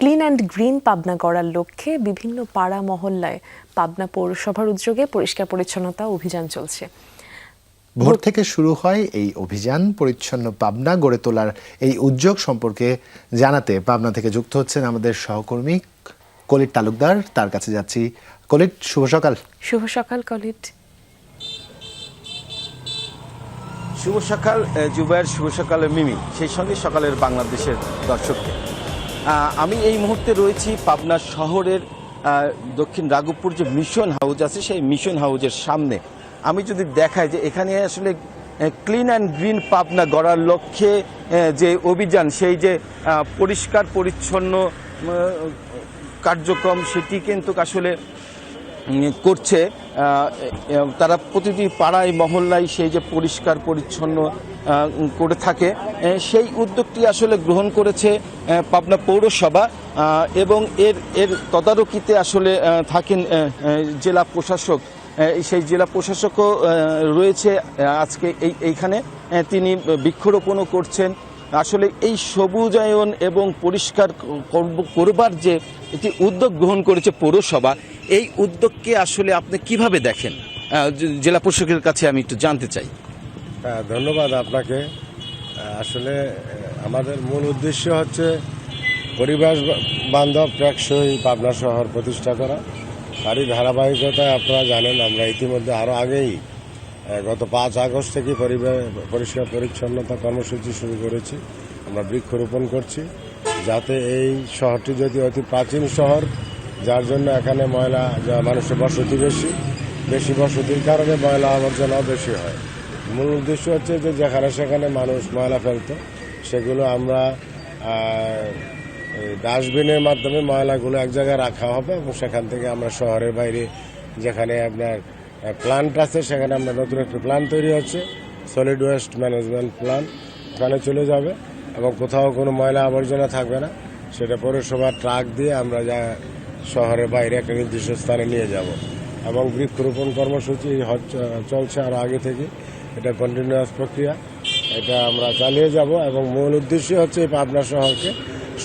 Clean and green Pabna গড়ার লক্ষ্যে বিভিন্ন পাড়া মহল্লায় পাবনা পৌরসভার উদ্যোগে পরিষ্কার পরিচ্ছন্নতা অভিযান চলছে। ভোর থেকে শুরু হয় এই অভিযান। পরিচ্ছন্ন পাবনা গড়ে তোলার এই উদ্যোগ সম্পর্কে জানাতে পাবনা থেকে যুক্ত হচ্ছেন আমাদের সহকর্মী কলিট তালুকদার। তার কাছে যাচ্ছি। কলিট শুভ সকাল। শুভ সকাল কলিট। শুভ সকাল জুবায়ের শুভ সকাল মিমি। সেই সঙ্গে সকালের বাংলাদেশের দর্শককে আমি এই মুহূর্তে রয়েছি পাবনা শহরের দক্ষিণ রাঘবপুর যে মিশন হাউস আছে, সেই মিশন হাউজের সামনে। আমি যদি দেখাই যে এখানে আসলে ক্লিন অ্যান্ড গ্রিন পাবনা গড়ার লক্ষ্যে যে অভিযান, সেই যে পরিষ্কার, পরিচ্ছন্ন কার্যক্রম, সেটি কিন্তু আসলে করছে তারা প্রতিটি পাড়ায়, মহল্লায় সেই যে পরিষ্কার, পরিচ্ছন্ন করে থাকে। সেই উদ্যোগটি আসলে গ্রহণ করেছে পাবনা পৌরসভা এবং এর এর তদারকিতে আসলে থাকেন জেলা প্রশাসক। সেই জেলা প্রশাসকও রয়েছে আজকে এই, এইখানে। তিনি বৃক্ষরোপণও করছেন আসলে এই সবুজায়ন এবং পরিষ্কার করব- করবার যে একটি উদ্যোগ গ্রহণ করেছে পৌরসভা, এই উদ্যোগকে আসলে আপনি কীভাবে দেখেন? জেলা প্রশাসকের কাছে আমি একটু জানতে চাই। হ্যাঁ ধন্যবাদ আপনাকে। আসলে আমাদের মূল উদ্দেশ্য হচ্ছে পরিবেশ বান্ধব টেকসই পাবনা শহর প্রতিষ্ঠা করা। তারই ধারাবাহিকতায় আপনারা জানেন, আমরা ইতিমধ্যে আরও আগেই গত পাঁচ আগস্ট থেকে পরিষ্কার পরিচ্ছন্নতা কর্মসূচি শুরু করেছি। আমরা বৃক্ষরোপণ করছি। যাতে এই শহরটি যদি অতি প্রাচীন শহর, যার জন্য এখানে ময়লা মানুষের বসতি বেশি বেশি বসতির কারণে ময়লা আবর্জনাও বেশি হয়। মূল উদ্দেশ্য হচ্ছে যে যেখানে সেখানে মানুষ ময়লা ফেলতো, সেগুলো আমরা ডাস্টবিনের মাধ্যমে ময়লাগুলো এক জায়গায় রাখা হবে এবং সেখান থেকে আমরা শহরের বাইরে যেখানে আপনার প্ল্যান্ট আছে, সেখানে আমরা নতুন একটা প্ল্যান তৈরি হচ্ছে সলিড ওয়েস্ট ম্যানেজমেন্ট প্ল্যান ওখানে চলে যাবে এবং কোথাও কোনো ময়লা আবর্জনা থাকবে না, সেটা পৌরসভার ট্রাক দিয়ে আমরা যা শহরের বাইরে একটা নির্দিষ্ট স্থানে নিয়ে যাব। এবং বৃক্ষরোপণ কর্মসূচি চলছে আর আগে থেকে, এটা কন্টিনিউয়াস প্রক্রিয়া, এটা আমরা চালিয়ে যাব এবং মূল উদ্দেশ্য হচ্ছে এই পাবনা শহরকে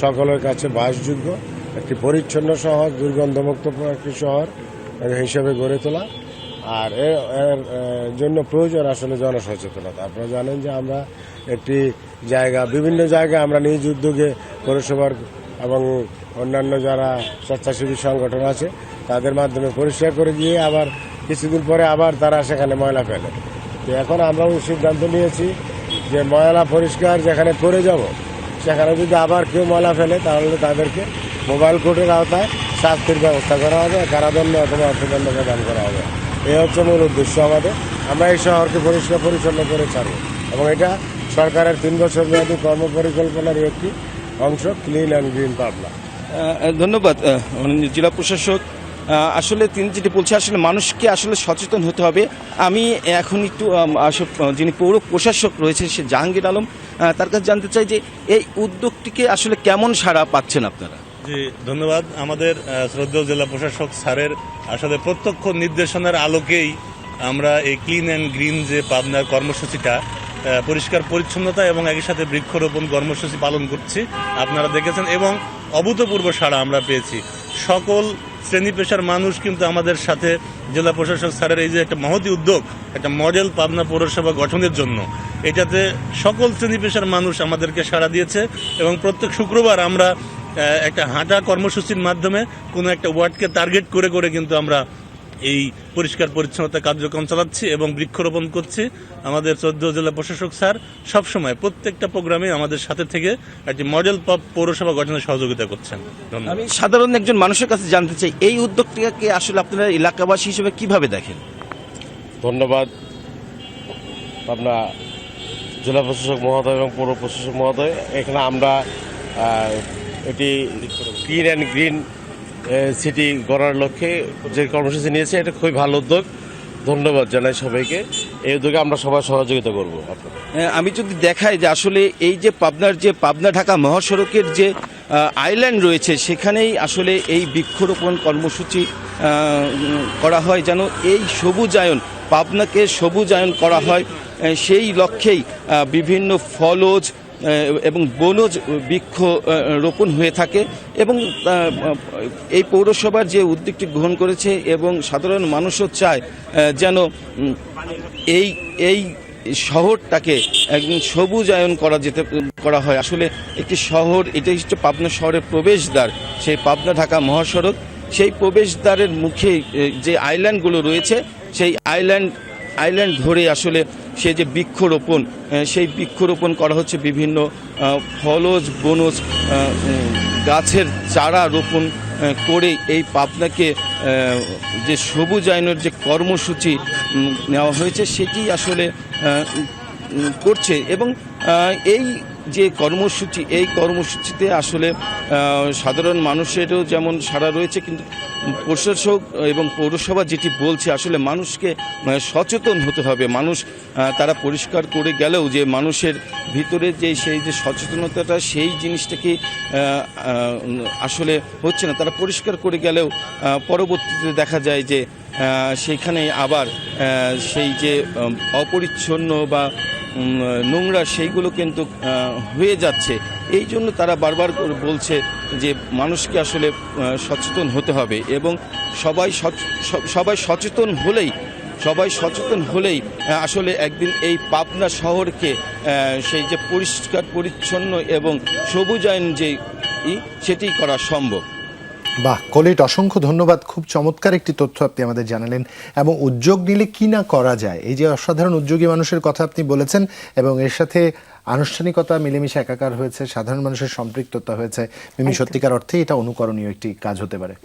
সকলের কাছে বাসযোগ্য, একটি পরিচ্ছন্ন শহর, দুর্গন্ধমুক্ত একটি শহর হিসেবে গড়ে তোলা। আর এর জন্য প্রয়োজন আসলে জনসচেতনতা। আপনারা জানেন যে আমরা একটি জায়গা, বিভিন্ন জায়গায় আমরা নিজ উদ্যোগে পৌরসভার এবং অন্যান্য যারা স্বেচ্ছাসেবী সংগঠন আছে, তাদের মাধ্যমে পরিষ্কার করে দিয়ে আবার কিছুদিন পরে আবার তারা সেখানে ময়লা ফেলে। তো এখন আমরা ওই সিদ্ধান্ত নিয়েছি যে ময়লা পরিষ্কার যেখানে করে যাব, সেখানে যদি আবার কেউ ময়লা ফেলে, তাহলে তাদেরকে মোবাইল কোর্টের আওতায় শাস্তির ব্যবস্থা করা হবে, কারাদণ্ড অথবা অর্থদণ্ড প্রদান করা হবে। এই হচ্ছে মূল উদ্দেশ্য আমাদের। আমরা এই শহরকে পরিষ্কার পরিচ্ছন্ন করে ছাড়ব এবং এটা সরকারের তিন বছর মেয়াদী কর্মপরিকল্পনার একটি অংশ ক্লিন অ্যান্ড গ্রিন পাবনা। ধন্যবাদ জেলা প্রশাসক। আসলে তিনি যেটি বলছে আসলে মানুষকে আসলে সচেতন হতে হবে। আমি এখন একটু যিনি পৌর প্রশাসক রয়েছেন, সে জাহাঙ্গীর আলম তার কাছে জানতে চাই যে এই উদ্যোগটিকে আসলে কেমন সাড়া পাচ্ছেন আপনারা? জি, ধন্যবাদ। আমাদের শ্রদ্ধেয় জেলা প্রশাসক স্যারের আসলে প্রত্যক্ষ নির্দেশনার আলোকেই আমরা এই ক্লিন অ্যান্ড গ্রিন যে পাবনার কর্মসূচিটা পরিষ্কার পরিচ্ছন্নতা এবং একই সাথে বৃক্ষরোপণ কর্মসূচি পালন করছি, আপনারা দেখেছেন, এবং অভূতপূর্ব সাড়া আমরা পেয়েছি। সকল শ্রেণি পেশার মানুষ কিন্তু আমাদের সাথে জেলা প্রশাসক স্যারের এই যে একটা মহতি উদ্যোগ, একটা মডেল পাবনা পৌরসভা গঠনের জন্য, এটাতে সকল শ্রেণি পেশার মানুষ আমাদেরকে সাড়া দিয়েছে, এবং প্রত্যেক শুক্রবার আমরা একটা হাঁটা কর্মসূচির মাধ্যমে কোনো একটা ওয়ার্ডকে টার্গেট করে করে কিন্তু আমরা এই পরিষ্কার পরিচ্ছন্নতা কার্যক্রম চালাচ্ছি এবং বৃক্ষরোপণ করছি। আমাদের চোদ্দ জেলা প্রশাসক স্যার সবসময় প্রত্যেকটা প্রোগ্রামে আমাদের সাথে থেকে একটি মডেল পপ- পৌরসভা গঠনে সহযোগিতা করছেন। আমি সাধারণ একজন মানুষের কাছে জানতে চাই এই উদ্যোগটিকে আসলে আপনারা এলাকাবাসী হিসেবে কীভাবে দেখেন? ধন্যবাদ। পাবনা জেলা প্রশাসক মহোদয় এবং পৌর প্রশাসক মহোদয় এখানে আমরা এটি ক্লিন অ্যান্ড গ্রিন সিটি গড়ার লক্ষ্যে যে কর্মসূচি নিয়েছে, এটা খুবই ভালো উদ্যোগ। ধন্যবাদ জানাই সবাইকে। এই উদ্যোগে আমরা সবাই সহযোগিতা করব আমি যদি দেখাই যে আসলে এই যে পাবনার যে পাবনা ঢাকা মহাসড়কের যে আইল্যান্ড রয়েছে, সেখানেই আসলে এই বৃক্ষরোপণ কর্মসূচি করা হয় যেন এই সবুজায়ন, পাবনাকে সবুজায়ন করা হয় সেই লক্ষ্যেই বিভিন্ন ফলজ এবং বনজ বৃক্ষ রোপণ হয়ে থাকে এবং এই পৌরসভার যে উদ্যোগটি গ্রহণ করেছে এবং সাধারণ মানুষও চায় যেন এই এই শহরটাকে একদম সবুজায়ন করা যেতে, করা হয়। আসলে একটি শহর, এটাই হচ্ছে পাবনা শহরের প্রবেশদ্বার। সেই পাবনা ঢাকা মহাসড়ক, সেই প্রবেশদ্বারের মুখে যে আইল্যান্ডগুলো রয়েছে, সেই আইল্যান্ড আইল্যান্ড ধরে আসলে সে যে বৃক্ষরোপণ সেই বৃক্ষরোপণ করা হচ্ছে বিভিন্ন ফলজ, বনজ গাছের চারা রোপণ করে এই পাবনাকে যে সবুজ আইনের যে কর্মসূচি নেওয়া হয়েছে, সেটি আসলে করছে। এবং এই যে কর্মসূচি এই কর্মসূচিতে আসলে সাধারণ মানুষেরও যেমন সাড়া রয়েছে কিন্তু প্রশাসক এবং পৌরসভা যেটি বলছে আসলে মানুষকে সচেতন হতে হবে। মানুষ তারা পরিষ্কার করে গেলেও যে মানুষের ভিতরে যে সেই যে সচেতনতাটা সেই জিনিসটাকে আসলে হচ্ছে না। তারা পরিষ্কার করে গেলেও পরবর্তীতে দেখা যায় যে আহ, সেইখানে আবার সেই যে অপরিচ্ছন্ন বা নোংরা সেইগুলো কিন্তু হয়ে যাচ্ছে। এই জন্য তারা বারবার করে বলছে যে মানুষকে আসলে সচেতন হতে হবে এবং সবাই সবাই সচেতন হলেই, সবাই সচেতন হলেই আসলে একদিন এই পাবনা শহরকে সেই যে পরিষ্কার, পরিচ্ছন্ন এবং সবুজায়ন যে সেটি করা সম্ভব। বাহ কলিট অসংখ্য ধন্যবাদ। খুব চমৎকার একটি তথ্য আপনি আমাদের জানালেন। এবং উদ্যোগ নিলে কি না করা যায়? এই যে অসাধারণ উদ্যোগী মানুষের কথা আপনি বলেছেন এবং এর সাথে আনুষ্ঠানিকতা মিলেমিশে একাকার হয়েছে সাধারণ মানুষের সম্পৃক্ততা হয়েছে। মিমি সত্যিকার অর্থে এটা অনুকরণীয় একটি কাজ হতে পারে।